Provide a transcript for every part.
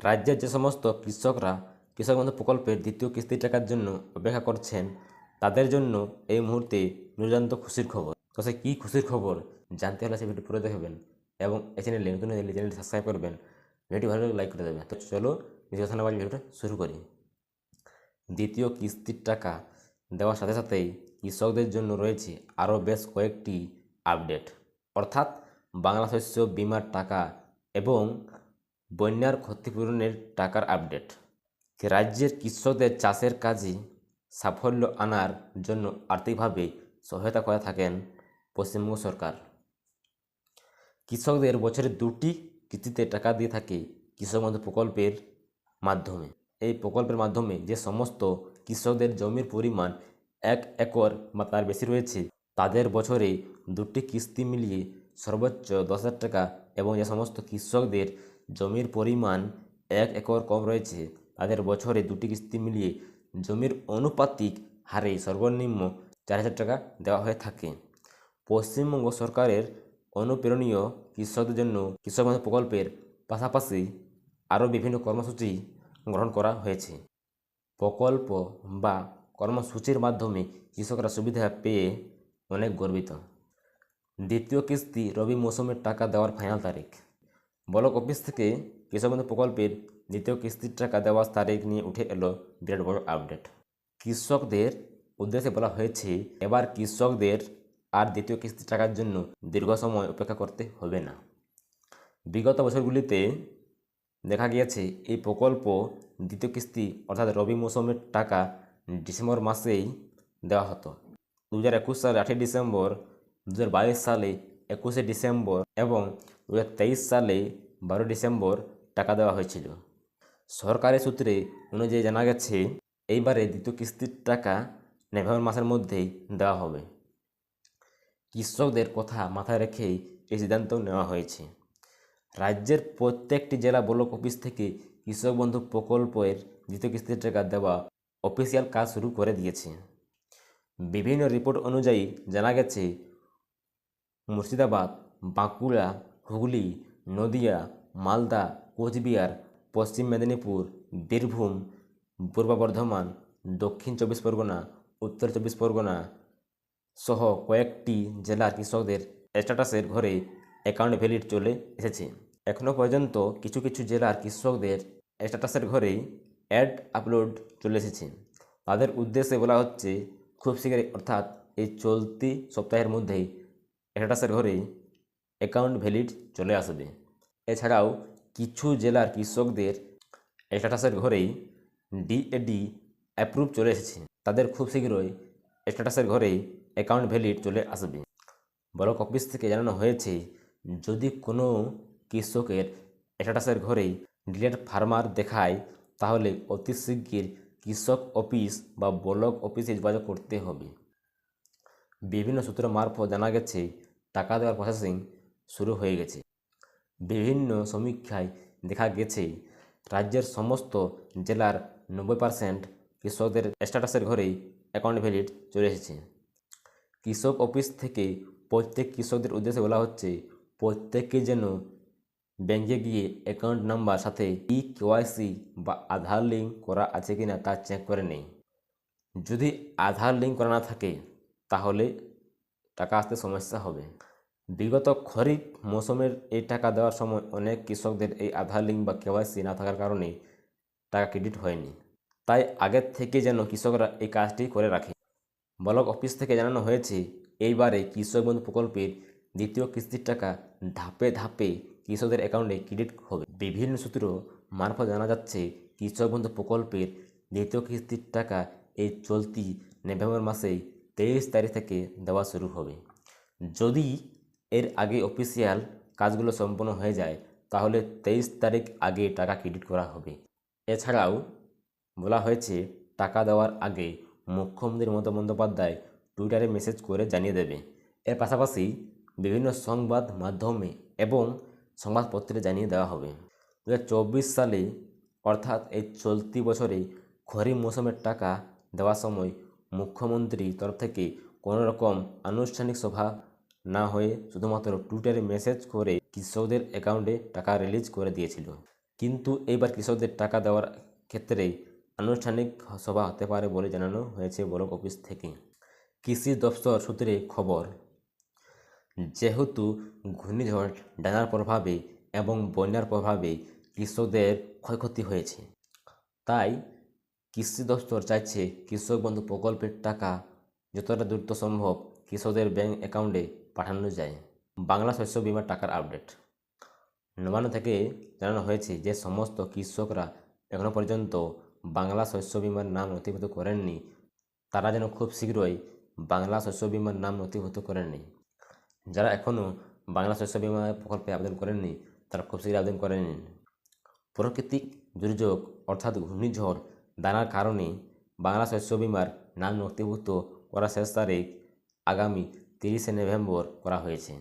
রাজ্যের যে সমস্ত কৃষকরা কৃষক বন্ধু প্রকল্পের দ্বিতীয় কিস্তির টাকার জন্য অপেক্ষা করছেন, তাদের জন্য এই মুহূর্তে দুর্দান্ত খুশির খবর। তো সে কী খুশির খবর জানতে হলে সে ভিডিও পুরো দেখবেন এবং এই চ্যানেলে নতুন হলে চ্যানেলটি সাবস্ক্রাইব করবেন। ভিডিও ভালো লাইক করে দেবেন। তো চলো নিজের কথা ভিডিওটা শুরু করি। দ্বিতীয় কিস্তির টাকা দেওয়ার সাথে সাথেই কৃষকদের জন্য রয়েছে আরও বেশ কয়েকটি আপডেট। অর্থাৎ বাংলা শস্য বিমার টাকা এবং বন্যার ক্ষতিপূরণের টাকার আপডেট। রাজ্যের কৃষকদের চাষের কাজে সাফল্য আনার জন্য আর্থিকভাবে সহায়তা করে থাকেন পশ্চিমবঙ্গ সরকার। কৃষকদের বছরে দুটি কিস্তিতে টাকা দিয়ে থাকে কৃষক বন্ধু প্রকল্পের মাধ্যমে। এই প্রকল্পের মাধ্যমে যে সমস্ত কৃষকদের জমির পরিমাণ এক একর বা তার বেশি রয়েছে, তাদের বছরে দুটি কিস্তি মিলিয়ে সর্বোচ্চ দশ হাজার টাকা এবং যে সমস্ত কৃষকদের জমির পরিমাণ এক একর কম রয়েছে। তাদের বছরে দুটি কিস্তি মিলিয়ে জমির অনুপাতিক হারে সর্বনিম্ন চার হাজার টাকা দেওয়া হয়ে থাকে। পশ্চিমবঙ্গ সরকারের অনুপ্রেরণীয় কৃষকদের জন্য কৃষক বন্ধু প্রকল্পের পাশাপাশি আরও বিভিন্ন কর্মসূচি গ্রহণ করা হয়েছে। প্রকল্প বা কর্মসূচির মাধ্যমে কৃষকরা সুবিধা পেয়ে অনেক গর্বিত। দ্বিতীয় কিস্তি রবি মৌসুমের টাকা দেওয়ার ফাইনাল তারিখ। ব্লক অফিস থেকে কৃষক বন্ধু প্রকল্পের দ্বিতীয় কিস্তির টাকা দেওয়ার তারিখ নিয়ে উঠে এলো বিরাট বড় আপডেট কৃষকদের উদ্দেশ্যে বলা হয়েছে, এবার কৃষকদের আর দ্বিতীয় কিস্তির টাকার জন্য দীর্ঘ সময় অপেক্ষা করতে হবে না। বিগত বছরগুলিতে দেখা গিয়েছে, এই প্রকল্প দ্বিতীয় কিস্তি অর্থাৎ রবি মৌসুমের টাকা ডিসেম্বর মাসেই দেওয়া হতো। দু হাজার একুশ সালে আটই ডিসেম্বর দু হাজার বাইশ সালে একুশে ডিসেম্বর এবং দু হাজার তেইশ সালে বারো ডিসেম্বর টাকা দেওয়া হয়েছিল। সরকারি সূত্রে অনুযায়ী জানা গেছে, এইবারে দ্বিতীয় কিস্তির টাকা নভেম্বর মাসের মধ্যেই দেওয়া হবে। কৃষকদের কথা মাথায় রেখেই এই সিদ্ধান্ত নেওয়া হয়েছে। রাজ্যের প্রত্যেকটি জেলা ব্লক অফিস থেকে কৃষক বন্ধু প্রকল্পের দ্বিতীয় কিস্তির টাকা দেওয়া অফিসিয়াল কাজ শুরু করে দিয়েছে। বিভিন্ন রিপোর্ট অনুযায়ী জানা গেছে, মুর্শিদাবাদ, বাঁকুড়া হুগলি, নদিয়া, মালদা, কোচবিহার, পশ্চিম মেদিনীপুর, বীরভূম, পূর্ব বর্ধমান, দক্ষিণ চব্বিশ পরগনা, উত্তর চব্বিশ পরগনা সহ কয়েকটি জেলার কৃষকদের স্ট্যাটাসের ঘরে অ্যাকাউন্ট ভ্যালিড চলে এসেছে। এখনও পর্যন্ত কিছু কিছু জেলার কৃষকদের স্ট্যাটাসের ঘরেই অ্যাড আপলোড চলে এসেছে। তাদের উদ্দেশ্যে বলা হচ্ছে, খুব শীঘ্রই অর্থাৎ এই চলতি সপ্তাহের মধ্যেই স্ট্যাটাসের ঘরেই অ্যাকাউন্ট ভ্যালিড চলে আসবে। এছাড়াও কিছু জেলার কৃষকদের স্ট্যাটাসের ঘরেই ডিএডি অ্যাপ্রুভ চলে এসেছে। তাদের খুব শীঘ্রই স্ট্যাটাসের ঘরেই অ্যাকাউন্ট ভ্যালিড চলে আসবে। ব্লক অফিস থেকে জানানো হয়েছে, যদি কোনো কৃষকের স্ট্যাটাসের ঘরেই ডিলেট ফার্মার দেখায়, তাহলে অতি শিগগির কৃষক অফিস বা ব্লক অফিসে যোগাযোগ করতে হবে। বিভিন্ন সূত্র মারফত জানা গেছে, টাকা দেওয়ার প্রসেসিং শুরু হয়ে গেছে। বিভিন্ন সমীক্ষায় দেখা গেছে, রাজ্যের সমস্ত জেলার নব্বই পার্সেন্ট কৃষকদের স্ট্যাটাসের ঘরেই অ্যাকাউন্ট ভ্যালিড চলে এসেছে। কৃষক অফিস থেকে প্রত্যেক কৃষকদের উদ্দেশ্যে বলা হচ্ছে প্রত্যেককে যেন ব্যাংকে গিয়ে অ্যাকাউন্ট নাম্বার সাথে ই কেওয়াইসি বা আধার লিঙ্ক করা আছে কি না তা চেক করে নেই। যদি আধার লিঙ্ক করা না থাকে, তাহলে টাকা আসতে সমস্যা হবে। বিগত খরিফ মৌসুমের এই টাকা দেওয়ার সময় অনেক কৃষকদের এই আধার লিঙ্ক বা কেওয়াইসি না থাকার কারণে টাকা ক্রেডিট হয়নি। তাই আগের থেকে যেন কৃষকরা এই কাজটি করে রাখে। ব্লক অফিস থেকে জানানো হয়েছে, এইবারে কৃষক বন্ধু প্রকল্পের দ্বিতীয় কিস্তির টাকা ধাপে ধাপে কৃষকদের অ্যাকাউন্টে ক্রেডিট হবে। বিভিন্ন সূত্র মারফত জানা যাচ্ছে, কৃষক বন্ধু প্রকল্পের দ্বিতীয় কিস্তির টাকা এই চলতি নভেম্বর মাসেই তেইশ তারিখ থেকে দেওয়া শুরু হবে। যদি এর আগে অফিসিয়াল কাজগুলো সম্পন্ন হয়ে যায়, তাহলে তেইশ তারিখ আগে টাকা ক্রেডিট করা হবে। এছাড়াও বলা হয়েছে, টাকা দেওয়ার আগে মুখ্যমন্ত্রী মমতা বন্দ্যোপাধ্যায় টুইটারে মেসেজ করে জানিয়ে দেবে। এর পাশাপাশি বিভিন্ন সংবাদ মাধ্যমে এবং সংবাদপত্রে জানিয়ে দেওয়া হবে। দু হাজার চব্বিশ সালে, অর্থাৎ এই চলতি বছরে খরিফ মৌসুমের টাকা দেওয়ার সময় মুখ্যমন্ত্রী তরফ থেকে কোনো রকম আনুষ্ঠানিক সভা না হয়ে শুধুমাত্র টুইটারে মেসেজ করে কৃষকদের অ্যাকাউন্টে টাকা রিলিজ করে দিয়েছিল। কিন্তু এইবার কৃষকদের টাকা দেওয়ার ক্ষেত্রে আনুষ্ঠানিক সভা হতে পারে বলে জানানো হয়েছে ব্লক অফিস থেকে। কৃষি দপ্তর সূত্রে খবর, যেহেতু ঘূর্ণিঝড়, ডানার প্রভাবে এবং বন্যার প্রভাবে কৃষকদের ক্ষয়ক্ষতি হয়েছে, তাই কৃষি দপ্তর চাইছে কৃষক বন্ধু প্রকল্পের টাকা যতটা দ্রুত সম্ভব কৃষকদের ব্যাংক অ্যাকাউন্টে পাঠানো যায়। বাংলা শস্য বিমার টাকার আপডেট। নবান্ন থেকে জানানো হয়েছে যে, সমস্ত কৃষকরা এখনও পর্যন্ত বাংলা শস্য বিমার নাম নথিভুক্ত করেননি। তারা যেন খুব শীঘ্রই বাংলা শস্য বিমার নাম নথিভুক্ত করেননি। যারা এখনও বাংলা শস্য বিমা প্রকল্পে আবেদন করেননি, তারা খুব শীঘ্রই আবেদন করে নিন। প্রাকৃতিক দুর্যোগ অর্থাৎ ঘূর্ণিঝড়, দানার কারণে বাংলা শস্য বিমার নাম নথিভুক্ত করা শেষ তারিখ আগামী তিরিশে নভেম্বর করা হয়েছে।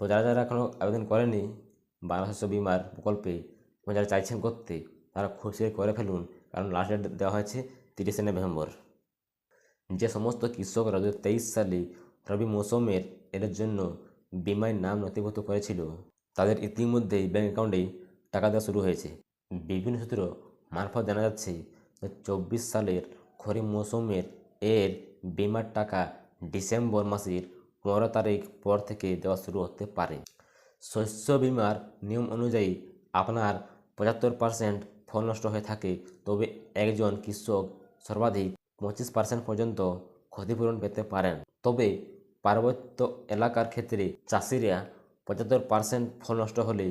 তো যারা যারা এখনও আবেদন করেনি বাংলা শস্য বিমার প্রকল্পে এবং যারা চাইছেন করতে, তারা শীঘ্রই করে ফেলুন, কারণ লাস্ট ডেট দেওয়া হয়েছে তিরিশে নভেম্বর। যে সমস্ত কৃষকরা দু সালে রবি মৌসুমের এর জন্য বিমায় নাম নথিভুক্ত করেছিল, তাদের ইতিমধ্যেই ব্যাঙ্ক অ্যাকাউন্টে টাকা দেওয়া শুরু হয়েছে। বিভিন্ন সূত্র মারফত জানা যাচ্ছে চব্বিশ সালের খরিফ মৌসুমের এর বিমার টাকা ডিসেম্বর মাসের পনেরো তারিখ পর থেকে দেওয়া শুরু হতে পারে। শস্য বিমার নিয়ম অনুযায়ী আপনার পঁচাত্তর পার্সেন্ট ফল নষ্ট হয়ে থাকে, তবে একজন কৃষক সর্বাধিক পঁচিশ পার্সেন্ট পর্যন্ত ক্ষতিপূরণ পেতে পারেন। তবে পার্বত্য এলাকার ক্ষেত্রে চাষিরা পঁচাত্তর পার্সেন্ট ফল নষ্ট হলে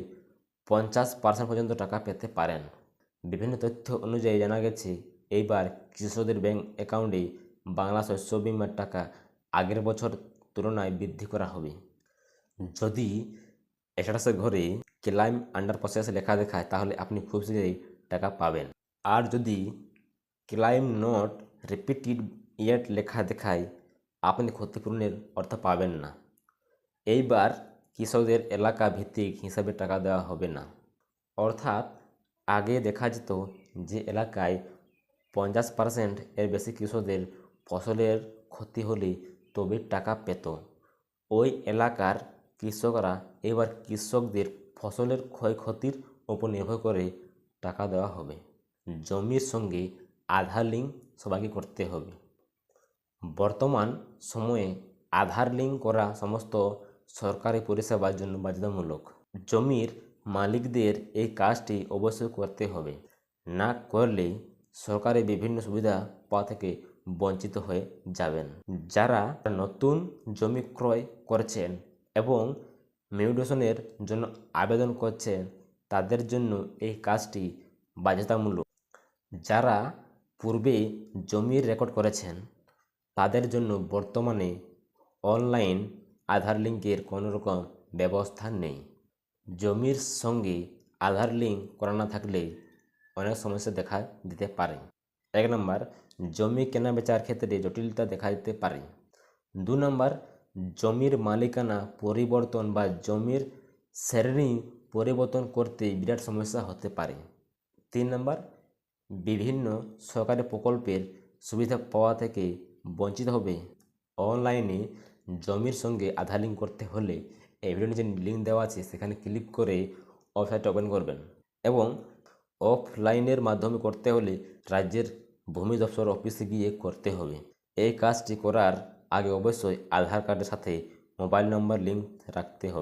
পঞ্চাশ পার্সেন্ট পর্যন্ত টাকা পেতে পারেন। বিভিন্ন তথ্য অনুযায়ী জানা গেছে, এইবার কৃষকদের ব্যাংক অ্যাকাউন্টে বাংলা শস্য বিমার টাকা আগের বছর তুলনায় বৃদ্ধি করা হবে। যদি স্ট্যাটাসের ঘরে ক্লাইম আন্ডার প্রসেস লেখা দেখায়, তাহলে আপনি খুব শীঘ্রই টাকা পাবেন। আর যদি ক্লাইম নট রিপিটেড ইয়েট লেখা দেখায়, আপনি ক্ষতিপূরণের অর্থ পাবেন না। এইবার কৃষকদের এলাকা ভিত্তিক হিসাবে টাকা দেওয়া হবে না। অর্থাৎ আগে দেখা যেত যে এলাকায় পঞ্চাশ পার্সেন্ট এর বেশি কৃষকদের ফসলের ক্ষতি হলে তবে টাকা পেত। ওই এলাকার কৃষকরা এবার কৃষকদের ফসলের ক্ষয়ক্ষতির ওপর নির্ভর করে টাকা দেওয়া হবে। জমির সঙ্গে আধার লিঙ্ক সবাইকে করতে হবে। বর্তমান সময়ে আধার লিঙ্ক করা সমস্ত সরকারি পরিষেবার জন্য বাধ্যতামূলক। জমির মালিকদের এই কাজটি অবশ্যই করতে হবে। না করলে সরকারি বিভিন্ন সুবিধা পাওয়া থেকে বঞ্চিত হয়ে যাবেন। যারা নতুন জমি ক্রয় করছেন এবং মিউটেশনের জন্য আবেদন করছেন, তাদের জন্য এই কাজটি বাধ্যতামূলক। যারা পূর্বে জমির রেকর্ড করেছেন, তাদের জন্য বর্তমানে অনলাইন আধার লিঙ্কের কোনো রকম ব্যবস্থা নেই। জমির সঙ্গে আধার লিঙ্ক করা না থাকলে অনেক সমস্যা দেখা দিতে পারে। এক নম্বর জমি কেনা বেচার ক্ষেত্রে জটিলতা দেখা দিতে পারে। দু নম্বর, জমির মালিকানা, পরিবর্তন বা জমির শ্রেণি পরিবর্তন করতে বিরাট সমস্যা হতে পারে। তিন নম্বর, বিভিন্ন সরকারি প্রকল্পের সুবিধা পাওয়া থেকে বঞ্চিত হবে। অনলাইনে জমির সঙ্গে আধার লিঙ্ক করতে হলে ভিডিও নিচে লিঙ্ক দেওয়া আছে সেখানে ক্লিক করে ওয়েবসাইট ওপেন করবেন এবং অফলাইনের মাধ্যমে করতে হলে রাজ্যের ভূমি দপ্তর অফিসে গিয়ে করতে হবে। এই কাজটি করার আগে অবশ্যই আধার কার্ডের সাথে মোবাইল নম্বর লিঙ্ক রাখতে হবে।